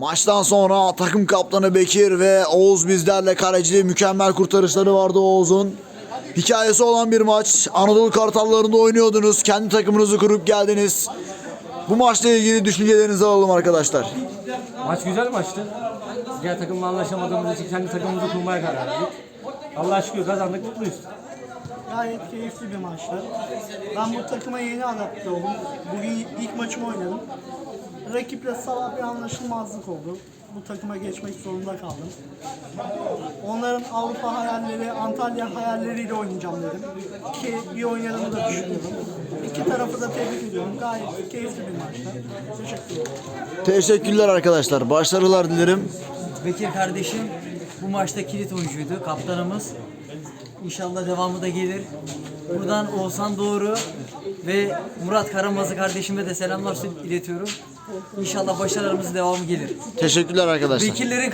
Maçtan sonra takım kaptanı Bekir ve Oğuz bizlerle kaleciliği mükemmel kurtarışları vardı Oğuz'un. Hikayesi olan bir maç. Anadolu Kartalları'nda oynuyordunuz. Kendi takımınızı kurup geldiniz. Bu maçla ilgili düşüncelerinizi alalım arkadaşlar. Maç güzel maçtı. Diğer takımla anlaşamadığımız için kendi takımımızı kurmaya karar verdik. Allah'a şükür kazandık, mutluyuz. Gayet keyifli bir maçtı. Ben bu takıma yeni adapte oldum. Bugün ilk maçımı oynadım. Rakiple sabah bir anlaşılmazlık oldu. Bu takıma geçmek zorunda kaldım. Onların Avrupa hayalleri, Antalya hayalleriyle oynayacağım dedim. Ki iyi oynadığımı da düşünüyorum. İki tarafı da tebrik ediyorum. Gayet keyifli bir maçtı. Teşekkür ederim. Teşekkürler arkadaşlar. Başarılar dilerim. Bekir kardeşim bu maçta kilit oyuncuydu, kaptanımız. İnşallah devamı da gelir. Buradan Oğuzhan Doğru ve Murat Karamazı kardeşime de selamlar iletiyorum. İnşallah başarılarımızın devamı gelir. Teşekkürler arkadaşlar. Bekirlerin